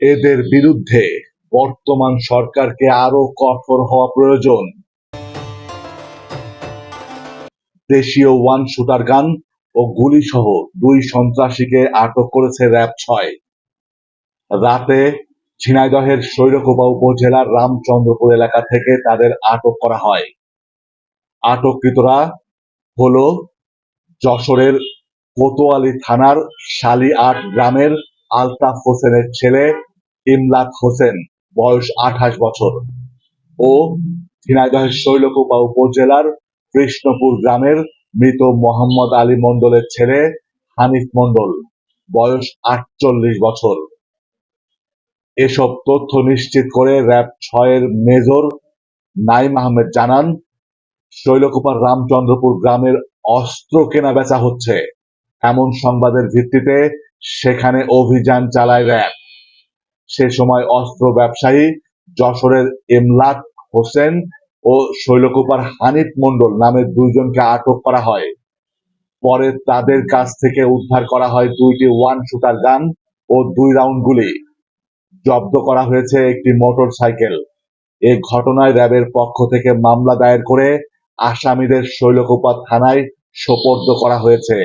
এদের বিরুদ্ধে বর্তমান সরকারকে আরও কঠোর হওয়া প্রয়োজন। দেশীয় ওয়ান শুটার গান ও গুলিসহ দুই সন্ত্রাসীকে আটক করেছে র্যাব ছয়। রাতে ঝিনাইদহের শৈলকুপা উপজেলার রামচন্দ্রপুর এলাকা থেকে তাদের আটক করা হয়। আটককৃতরা হল যশোরের কোতোয়ালি থানার শালিআট গ্রামের আলতাফ হোসেনের ছেলে ইমলাক হোসেন, বয়স আঠাশ বছর, ও ঝিনাইদহের শৈলকুপা উপজেলার কৃষ্ণপুর গ্রামের মৃত মোহাম্মদ আলী মন্ডলের ছেলে হানিফ মন্ডল বয়স আটচল্লিশ বছর। এসব তথ্য নিশ্চিত করে র্যাব ছয়ের মেজর নাইম আহমেদ জানান শৈলকুপার রামচন্দ্রপুর গ্রামের অস্ত্র কেনা বেচা হচ্ছে। এমন সংবাদের ভিত্তিতে সেখানে অভিযান চালায় র্যাব। সে সময় অস্ত্র ব্যবসায়ী যশোরের ইমলাক হোসেন ও শৈলকুপার হানিফ মন্ডল নামে দুইজনকে আটক করা হয়। পরে তাদের কাছ থেকে উদ্ধার করা হয় দুইটি ওয়ান শুটার গান ও দুই রাউন্ড গুলি। জব্দ করা হয়েছে একটি মোটর সাইকেল। এ ঘটনায় র্যাবের পক্ষ থেকে মামলা দায়ের করে আসামিদের শৈলকুপা থানায় সোপর্দ করা হয়েছে।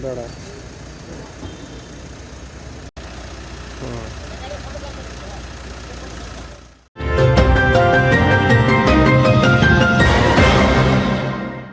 എന്താടാ ആ.